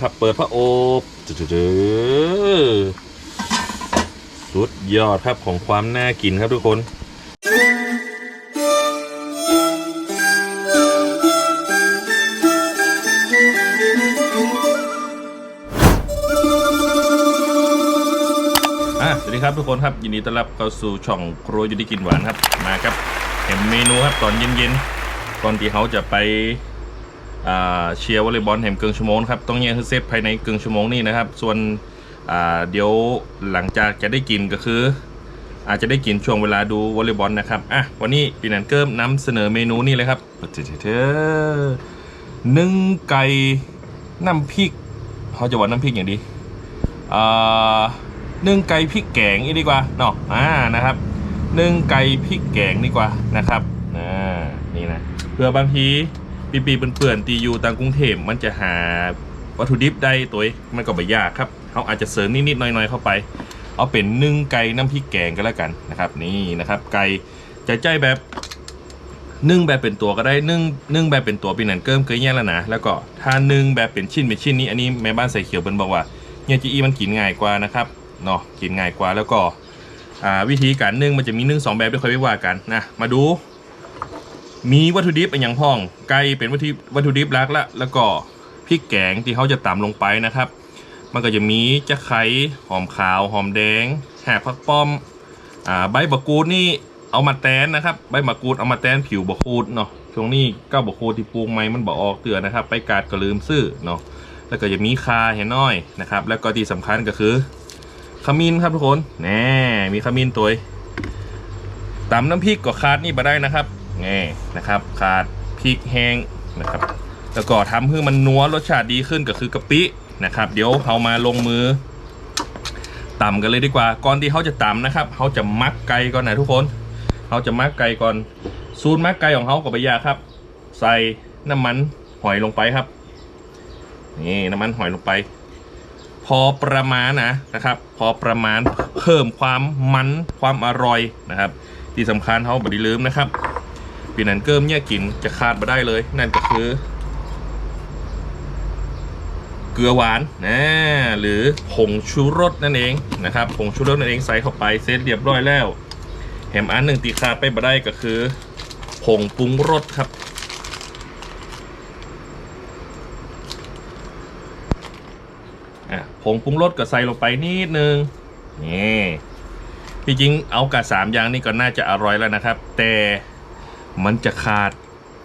ครับเปิดพระโอบจุดๆสุดยอดครับของความน่ากินครับทุกคนอะสวัสดีครับทุกคนครับยินดีต้อนรับเข้าสู่ช่องครัวยูดีกินหวานครับมาครับเห็นเมนูครับตอนเย็นๆก่อนที่เขาจะไป เชียร์วอลเลย์บอลแห่งเกิงชั่วโมงครับต้องแย่งให้เซฟภายในเกิงชั่วโมงนี่นะครับ ส่วนเดี๋ยวหลังจากจะได้กินก็คือ อาจจะได้กินช่วงเวลาดูวอลเลย์บอลนะครับอะวันนี้ปีนันเกิมนำเสนอเมนูนี่เลยครับเท่ๆนึ่งไก่น้ำพริกเขาจะว่าน้ำพริกอย่างดีอ่านึ่งไก่พริกแกงนี่ดีกว่าเนาะอ่านะครับนึ่งไก่พริกแกงดีกว่านะครับอ่านี่นะเพื่อบางที ปีปีเปื่อนๆตีอยู่ต่างกรุงเทพมันจะหาวัตถุดิบได้ตัวเองมันก็ไม่ยากครับเขาอาจจะเสริมนิดๆหน่อยๆเข้าไป เอาเป็นนึ่งไก่น้ำพริกแกงก็แล้วกันนะครับนี่นะครับไก่จะใจแบบนึ่งแบบเป็นตัวก็ได้นึ่งนึ่งแบบเป็นตัวปีนันเกิมเคยแย่แล้วนะแล้วก็ถ้านึ่งแบบเป็นชิ้นเป็นชิ้นนี้อันนี้แม่บ้านใส่เขียวเป็นบอกว่าเนี่ยจีอีมันกินง่ายกว่านะครับเนาะกินง่ายกว่าแล้วก็วิธีการนึ่งมันจะมีนึ่งสองแบบด้วยค่อยไปว่ากันนะมาดู มีวัตถุดิบเป็นอย่างพ้อง ไก่เป็นวัตถุวัตถุดิบหลักละ แล้วก็พริกแกงที่เขาจะตำลงไปนะครับ มันก็จะมีจะไคร้หอมขาวหอมแดงแหบผักป้อมอ่าใบบะกูดนี่เอามาแตนนะครับ ใบมะกูดเอามาแตนผิวบะกูดเนาะช่วงนี้ก็บะกูดที่ปลูกไม้มันบอออกเตือนนะครับ ไปกาดก็ลืมซื้อเนาะแล้วก็จะมีคาเห็นน้อยนะครับ แล้วก็ที่สำคัญก็คือขมิ้นครับทุกคนแน่มีขมิ้นตัวตำน้ำพริกก็ขาดนี่มาได้นะครับ น่นะครับขาดพริกแห้งนะครับแล้วก็ทำให้มันนัวรสชาติดีขึ้นก็คือกะปินะครับ เดี๋ยวเรามาลงมือตำกันเลยดีกว่า ก่อนที่เขาจะตำนะครับเขาจะมักไก่ก่อนนะทุกคนเขาจะมักไก่ก่อนสูตรมักไก่ของเขาก็ไปยาครับ ใส่น้ำมันหอยลงไปครับนี่น้ำมันหอยลงไป พอประมาณนะนะครับ พอประมาณเพิ่มความมันความอร่อยนะครับ ที่สำคัญเขาบไดีลืมนะครับ ปีนันเกิมเนี่ยกินจะขาดมาได้เลย นั่นก็คือ เกลือหวานนะหรือผงชูรสนั่นเองนะครับผงชูรสนั่นเองใส่เข้าไปเสร็จเรียบร้อยแล้วแถมอันหนึ่งตีขาดไปมาได้ก็คือผงปรุงรสครับผงปรุงรสก็ใส่ลงไปนิดนึงนี่ที่จริงเอากระสามอย่างนี่ก็น่าจะอร่อยแล้วนะครับ แต่ มันจะขาด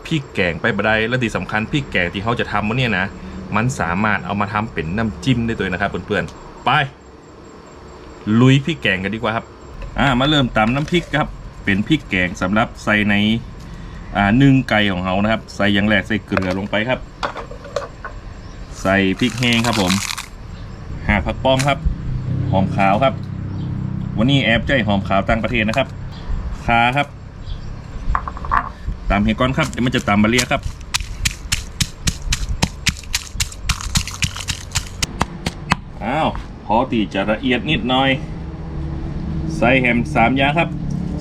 พริกแกงไปบดไดและที่สำคัญพริกแกงที่เขาจะทำมันเนี่ยนะ มันสามารถเอามาทำเป็นน้ำจิ้มได้ด้วยนะครับเพื่อนๆ ไป ลุยพริกแกงกันดีกว่าครับ อ่า มาเริ่มตำน้ำพริกครับ เป็นพริกแกงสำหรับใส่ในอ่านึ่งไก่ของเขานะครับ ใส่อย่างแรกใส่เกลือลงไปครับ ใส่พริกแห้งครับผมหาผักป้อมครับ หอมขาวครับ วันนี้แอบใจหอมขาวต่างประเทศนะครับคาครับ ตามเฮก้อนครับเดี๋ยวมันจะตามมาเรียครับอ้าวพอตีจะละเอียดนิดหน่อย ใส่แฮมสามยางครับ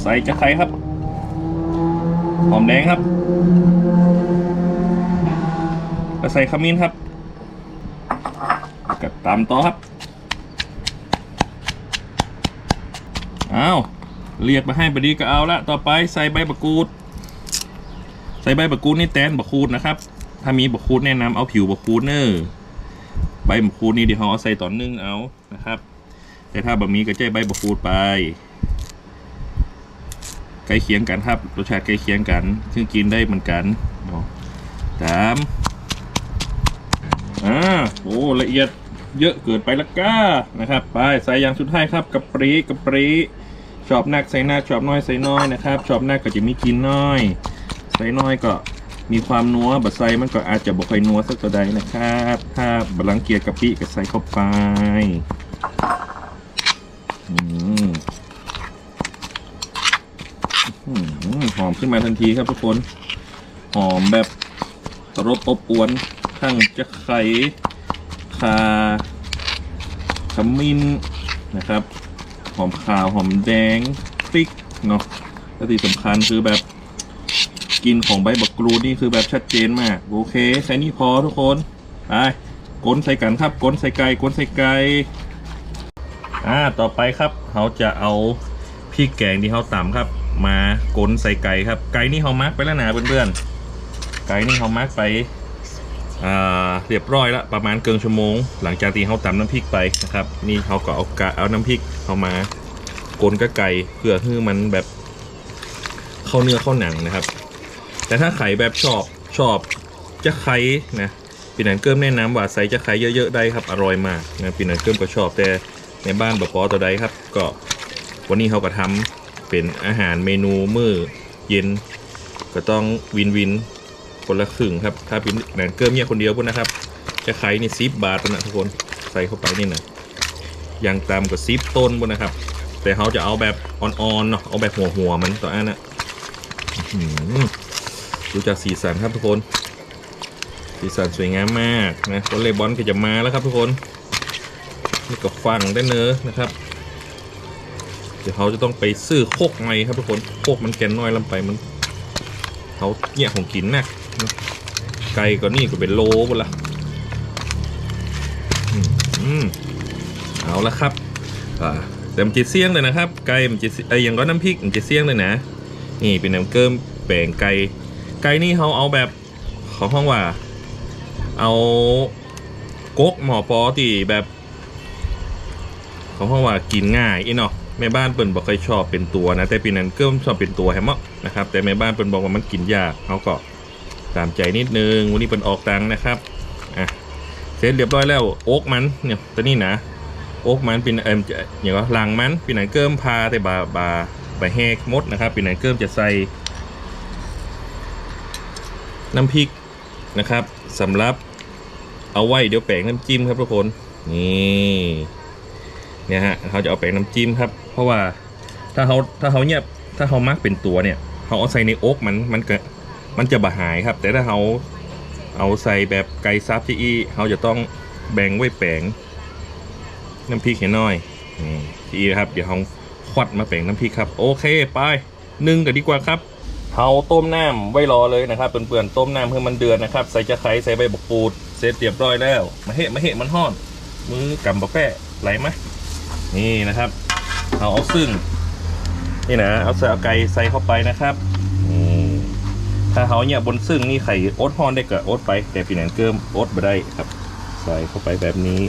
ใส่จะไครครับหอมแดงครับแล้วใส่ขมิ้นครับกับตามต่อครับอ้าวเรียกมาให้บดีก็เอาละต่อไปใส่ใบบักกูด ใส่ใบบักกูดนี่แตนบักคูดนะครับ ถ้ามีบักคูดแนะนำเอาผิวบักคูดเนอร์ใบบักคูดนี่เดี๋ยวเราเอาใส่ตอนนึ่งเอานะครับ แต่ถ้าบะมีก็ใช้ใบบักคูดไปใกล้เคียงกันครับรสชาติใกล้เคียงกันซึ่งกินได้เหมือนกันเนาะตามอ่าโอ้ละเอียดเยอะเกินไปละก้านะครับ ไปใส่อย่างสุดท้ายครับกะปรีกะปรีชอบนักใส่หน้าชอบน้อยใส่น้อยนะครับชอบนักก็จะมีกินน้อย ใส่น้อยก็มีความนัวบัดใส่มันก็อาจจะบ่ค่อยนัวสักตัวใดนะครับ ถ้าบลังเกียจกะปิก็ใส่เข้าไปอืมหอมขึ้นมาทันทีครับทุกคน หอมแบบรสอบอวนทั้งจะไข่คาขมิ้นนะครับ หอมขาวหอมแดงพริกเนาะและที่สำคัญคือแบบ กินของใบบักกรูดนี่คือแบบชัดเจนมาก โอเคแค่นี้พอทุกคนไปกลนใส่กันครับกลนใส่ไก่กลนใส่ไก่อ่าต่อไปครับเราจะเอาพริกแกงที่เขาตำครับ มากลนใส่ไก่ครับ ไก่นี่เขามักไปแล้วนะเพื่อนๆไก่นี่เขามักไปอ่าเรียบร้อยแล้วประมาณเกินชั่วโมง หลังจากที่เขาตำน้ำพริกไปนะครับนี่เขาก็เอากะเอาน้ำพริกเขามากลนกับไก่เพื่อให้มันแบบเข้าเนื้อเข้าหนังนะครับ แต่ถ้าไข่แบบชอบชอบจะไข่นะปีนันเกิมแนะนำว่าใส่จะไข่เยอะๆได้ครับอร่อยมากนะปีนันเกิมก็ชอบแต่ในบ้านบปอตัวใดครับ ก็วันนี้เขาก็ทำเป็นอาหารเมนูมื้อเย็น ก็ต้องวินวินคนละครึ่งครับ ถ้าปีนันเกิมเนี่ยคนเดียวพุ่นนะครับ จะไข่นี่ซิบบาทนะทุกคนใส่เข้าไปนี่นะอยังตามกับซิบต้นพุ่นนะครับ แต่เขาจะเอาแบบอ่อนๆเนาะเอาแบบหัวๆมันต่ออันนะอื้อหือ ดูจากสีสันครับทุกคน สีสันสวยงามมากนะวอลเลย์บอลก็จะมาแล้วครับทุกคนนี่ก็ฟังได้เนอนะครับ เดี๋ยวเขาจะต้องไปซื้อโคกใหม่ครับทุกคนโคกมันแกนน้อยลำไปมันเขาเนี่ยของกินนักนะไก่ก็นี่ก็เป็นโลหมดละอืมอมเอาละครับอ่าแต่มันจะเสี่ยงเลยนะครับ ไก่มันจะไอ้ยอย่างก็น้ำพริกมันจะเสี่ยงเลยนะ นี่เป็นน้ำเกิมแป่งไก่ ไก่นี่เขาเอาแบบเขาห้องว่า เอาก๊กหมอปอตีแบบเขาห้องว่ากินง่ายอีเนาะแม่บ้านเปิ่นบอกเคยชอบเป็นตัวนะ แต่ปีนั้นเกิมชอบเป็นตัวแฮมะนะครับ แต่แม่บ้านเปิ่นบอกว่ามันกินยากเขาก็ตามใจนิดนึงวันนี้เปิ่นออกตังนะครับอะเสร็จเรียบร้อยแล้วโอ๊กมันเนี่ยตัวนี้นะโอ๊กมันเป็นเอ็มจะอย่างว่าลังมันปีนั้นเกิมพาแต่บาบาบาแฮกมดนะครับปีนั้นเกิมจะใส่ น้ำพริกนะครับสำหรับเอาไว้เดี๋ยวแปลงน้ำจิ้มครับทุกคนนี่เนี่ยฮะเขาจะเอาแปลงน้ำจิ้มครับ เพราะว่าถ้าเขาถ้าเขาเนี่ยถ้าเขามักเป็นตัวเนี่ยเขาเอาใส่ในอกมันมันก็มันจะบะหายครับ แต่ถ้าเขาเอาใส่แบบไก่ซับที่อีเขาจะต้องแบ่งไว้แปลงน้ำพริกให้น้อยนี่ที่อีครับเดี๋ยวเขาควัดมาแปลงน้ำพริกครับ โอเคไปนึ่งกันดีกว่าครับ เฮาต้มน้ำไว้รอเลยนะครับเปื่อนๆต้มน้ำเพื่อมันเดือดนะครับ ใส่จะไคร้ใส่ใบบกปูดเสร็จเรียบร้อยแล้ว มาเหะมาเหะมันห่อน มือกำบะแป้ไหลไหมนี่นะครับเอาเอาซึ่ง นี่นะเอาใส่เอาไก่ใส่เข้าไปนะครับนี่ถ้าเขาเนี่ยบนซึ่งนี่ไข่โอ๊ตห่อนได้กับโอ๊ตไป แต่ปีนันเกิมโอ๊ตไม่ได้ครับ ใส่เข้าไปแบบนี้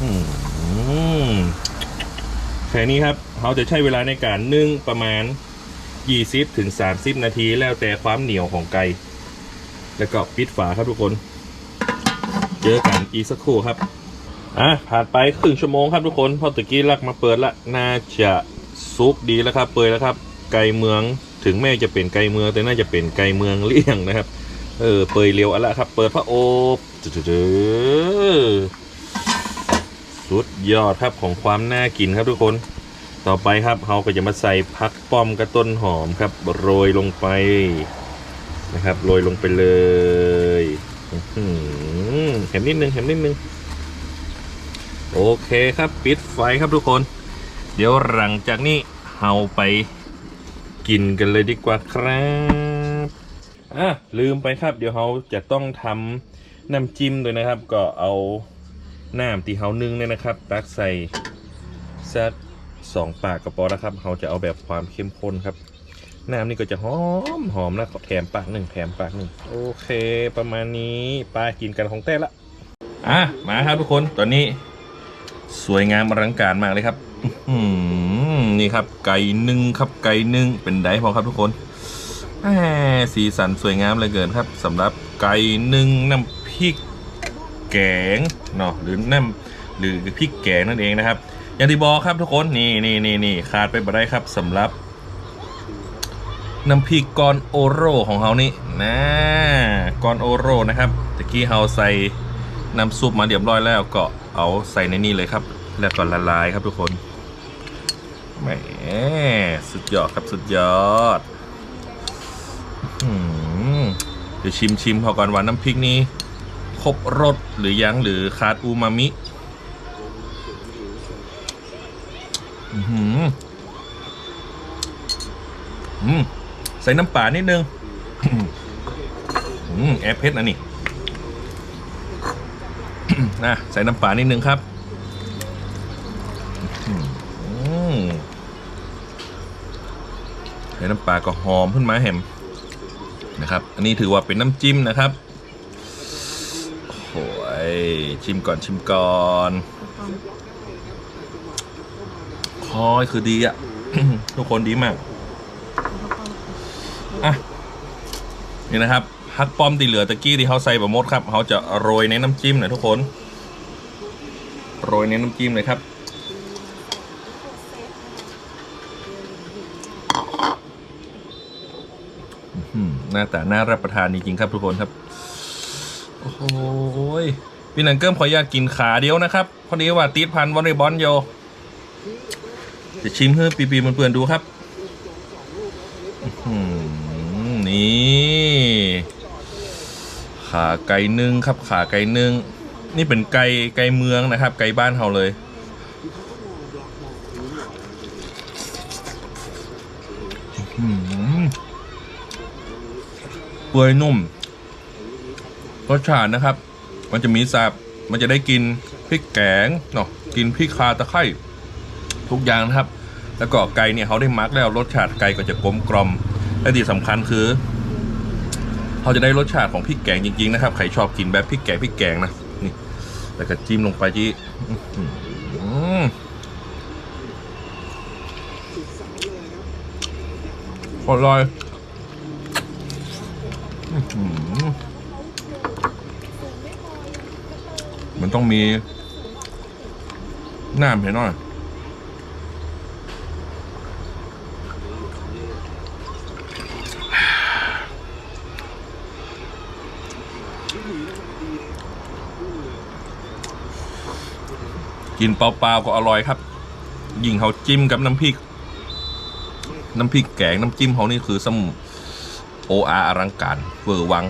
อืม แค่นี้ครับเขาจะใช้เวลาในการนึ่งประมาณ 20ถึง30 นาทีแล้วแต่ความเหนียวของไก่แล้วก็ปิดฝาครับทุกคน เจอกันอีกสักครู่ครับอะผ่านไปครึ่งชั่วโมงครับทุกคนพอตะกี้ลักมาเปิดละน่าจะซุกดีแล้วครับ เปิดแล้วครับ ไก่เมืองถึงแม้จะเป็นไก่เมืองแต่น่าจะเป็นไก่เมืองเลี่ยงนะครับ เออเปิดเร็วอะละครับ เปิดพระโอบจืด สุดยอดครับของความน่ากินครับทุกคน ต่อไปครับเราก็จะมาใส่พักป้อมกับต้นหอมครับ โรยลงไปนะครับ โรยลงไปเลยหือเห็นนิดนึงเห็นนิดนึงโอเคครับปิดไฟครับทุกคน เดี๋ยวหลังจากนี้เราไปกินกันเลยดีกว่าครับอะลืมไปครับ เดี๋ยวเราจะต้องทำน้ำจิ้มด้วยนะครับ ก็เอา น้ำที่เรานึ่งเนี่ยนะครับ ตักใส่สักสองปากกระป๋อนะครับเราจะเอาแบบความเข้มข้นครับ น้ำนี่ก็จะหอมหอมแล้วแถมปากหนึ่งแถมปากหนึ่งโอเค ประมาณนี้ไปกินกันของเต้ละอะมาครับทุกคนตอนนี้ สวยงามอลังการมากเลยครับอือหือนี่ครับ ไก่นึ่งครับไก่นึ่งเป็นไดพอครับทุกคนแสีสันสวยงามเหลยเกินครับสำหรับไก่นึ่งน้ำพริก แกงเนาะหรือน้ำหรือพริกแกงนั่นเองนะครับ อย่างที่บอกครับทุกคนนี่นี่นี่นี่ขาดไปบ่ได้ครับสำหรับน้ำพริกกอนโอโรของเขานี่นะกอนโอโรนะครับตะกี้เราใส่น้ำซุปมาเรียบร้อยแล้วก็เอาใส่ในนี่เลยครับ แล้วก็ละลายครับทุกคนแหมสุดยอดครับสุดยอดอืมเดี๋ยวชิมชิมพอก่อนว่าน้ำพริกนี้ ครบรสหรือยังหรือขาดอูมามิอือหืออืมใส่น้ำปลานิดนึงอืมแอบเพชรนะนี่นะใส่น้ำปลานิดนึงครับใส่น้ำปลาก็หอมขึ้นมาแฮมนะครับ อันนี้ถือว่าเป็นน้ำจิ้มนะครับ โอ้ยชิมก่อนชิมก่อนคอยคือดีอะทุกคนดีมากอะนี่นะครับฮักป้อมที่เหลือตะกี้ที่เขาใส่บะมดครับเขาจะโรยในน้ำจิ้มหน่อยทุกคน โรยในน้ำจิ้มเลยครับหน้าตาน่ารับประทานจริงๆครับทุกคนครับ โอ้โหยพี่หนังเกิ้มขออนุญาตกินขาเดียวนะครับพอดีว่าติดพันวอลเลย์บอลโยจะชิมให้ปีปีๆเปื่อนดูครับ นี่ ขาไก่นึ่งครับ ขาไก่นึ่ง นี่เป็นไก่ไก่เมืองนะครับ ไก่บ้านเราเลย เปื่อยนุ่ม รสชาตินะครับ มันจะมีแซบมันจะได้กินพริกแกงเนาะกินพริกคาตะไคร้ทุกอย่างนะครับ แล้วก็ไก่เนี่ยเขาได้มักแล้วรสชาติไก่ก็จะกลมกล่อมและที่สำคัญคือเขาจะได้รสชาติของพริกแกงจริงๆนะครับใครชอบกินแบบพริกแกงพริกแกงนะนี่แล้วก็จิ้มลงไปที่อร่อยออหือ มันต้องมีน้ำเห็นหน่อยกินเปล่าๆก็อร่อยครับ ยิ่งเขาจิ้มกับน้ำพริก น้ำพริกแกงน้ำจิ้มเขานี่คือสมโออาอลังการเวอร์วัง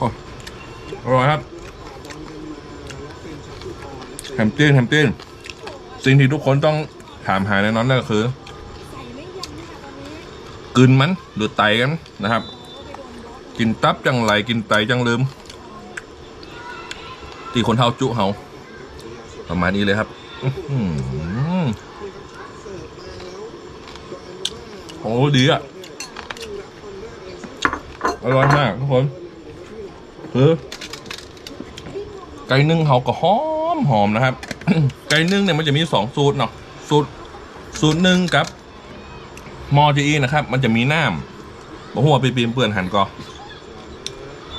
อร่อยครับแฮมตื้นแฮมตื้นสิ่งที่ทุกคนต้องถามหาแน่นอนนั่นก็คือกลืนมันหรือไตกันนะครับ กินตับจังไรกินไตจังลืมตีคนเท่าจุเฮาประมาณนี้เลยครับโอ้ดีอะ อร่อยมากทุกคนือไก่นึ่งเฮาก็หอมหอมนะครับ ไก่นึ่งเนี่ยมันจะมีสองสูตรเนาะสูตรสูตรหนึ่งกับมอจีอีนะครับ มันจะมีน้ำบอกหัวาปีปีมเปื่อนหันก็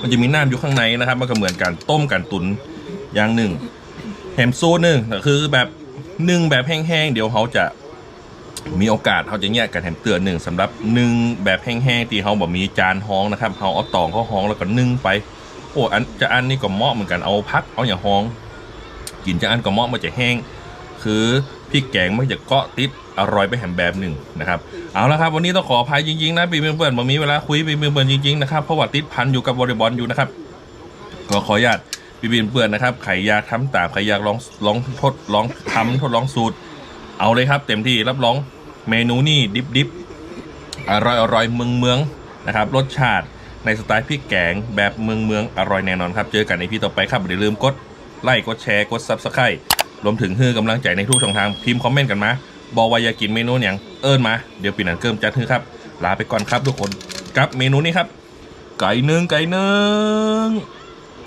มันจะมีน้ำอยู่ข้างในนะครับ มันก็เหมือนกันต้มกันตุนอย่างหนึ่งแฮมสูตรหนึ่งก็คือแบบนึ่งแบบแห้งๆเดี๋ยวเขาจะมีโอกาสเขาจะแยกกันแฮมเตือนหนึ่งสำหรับนึ่งแบบแห้งๆที่เขาบอกมีจานห้องนะครับเขาเอาตองเขาห้องแล้วก็นึ่งไป โอ้อันจะอันนี้ก็เหมาะเหมือนกันเอาพักเอาอย่างห้อง กินจะอันก็เหมาะมันจะแห้ง คือพริกแกงมันจะเกาะติดอร่อยไปแหมแบบหนึ่งนะครับเอาละครับวันนี้ต้องขออภัยจริงๆนะปีเพื่อนๆมามีเวลาคุยปีเพื่อนจริงๆนะครับเพราะว่าติดพันอยู่กับบริบอลอยู่นะครับก็ขออนุญาตปีเพื่อนนะครับใครอยากทำตามใครอยากลองลองทดลองทำทดลองสูตร เอาเลยครับเต็มที่รับรองเมนูนี่ดิบดิบอร่อยอร่อยเมืองเมืองนะครับรสชาติ ในสไตล์พริกแกงแบบเมืองเมืองอร่อยแน่นอนครับ เจอกันในพี่ต่อไปครับอย่าลืมกดไลค์กดแชร์กดซับสไครต์รวมถึงฮือกำลังใจในทุกช่องทางพิมพ์คอมเมนต์กันมาบอกว่าอยากกินเมนูอย่างเอิญมา เดี๋ยวปีนันเกิมจัดฮือครับ ลาไปก่อนครับทุกคนกับเมนูนี้ครับ ไก่นึ่งไก่นึ่ง